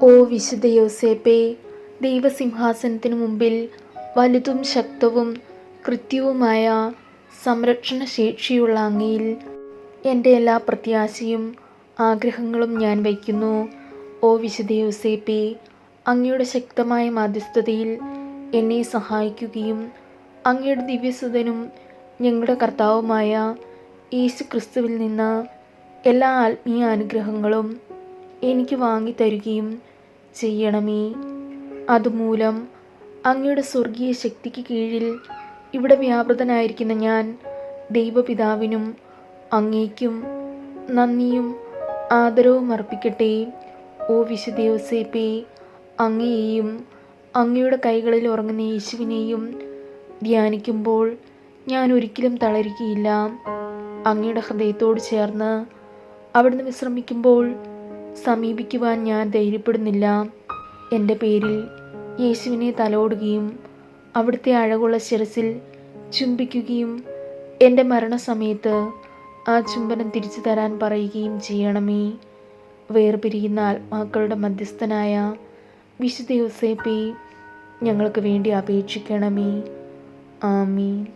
ഓ വിശുദ്ധ യോസേപ്പേ ദൈവസിംഹാസനത്തിനു മുമ്പിൽ വലുതും ശക്തവും കൃത്യവുമായ സംരക്ഷണ ശേഷിയുള്ള അങ്ങയിൽ എന്റെ എല്ലാ പ്രത്യാശയും ആഗ്രഹങ്ങളും ഞാൻ വയ്ക്കുന്നു. ഓ വിശുദ്ധ യോസേപ്പേ അങ്ങയുടെ ശക്തമായ മാധ്യസ്ഥതയിൽ എന്നെ സഹായിക്കുകയും അങ്ങയുടെ ദിവ്യസുതനും ഞങ്ങളുടെ കർത്താവുമായ യേശു ക്രിസ്തുവിൽ നിന്ന് എല്ലാ ആത്മീയ അനുഗ്രഹങ്ങളും എനിക്ക് വാങ്ങിത്തരുകയും ചെയ്യണമേ. അതുമൂലം അങ്ങയുടെ സ്വർഗീയ ശക്തിക്ക് കീഴിൽ ഇവിടെ വ്യാപൃതനായിരിക്കുന്ന ഞാൻ ദൈവപിതാവിനും അങ്ങേക്കും നന്ദിയും ആദരവും അർപ്പിക്കട്ടെ. ഓ വിശുദ്ധ യോസേപ്പേ അങ്ങയെയും അങ്ങയുടെ കൈകളിൽ ഉറങ്ങുന്ന യേശുവിനെയും ധ്യാനിക്കുമ്പോൾ ഞാൻ ഒരിക്കലും തളരുകയില്ല. അങ്ങയുടെ ഹൃദയത്തോട് ചേർന്ന് അവിടുന്ന് വിശ്രമിക്കുമ്പോൾ സമീപിക്കുവാൻ ഞാൻ ധൈര്യപ്പെടുന്നില്ല. എന്റെ പേരിൽ യേശുവിനെ തലോടുകയും അവിടുത്തെ അഴകുള്ള ശിരസിൽ ചുംബിക്കുകയും എന്റെ മരണസമയത്ത് ആ ചുംബനം തിരിച്ചു തരാൻ പറയുകയും ചെയ്യണമേ. വേർപിരിയുന്ന ആത്മാക്കളുടെ മധ്യസ്ഥനായ വിശുദ്ധ യോസേപ്പേ ഞങ്ങൾക്ക് വേണ്ടി അപേക്ഷിക്കണമേ. ആമീൻ.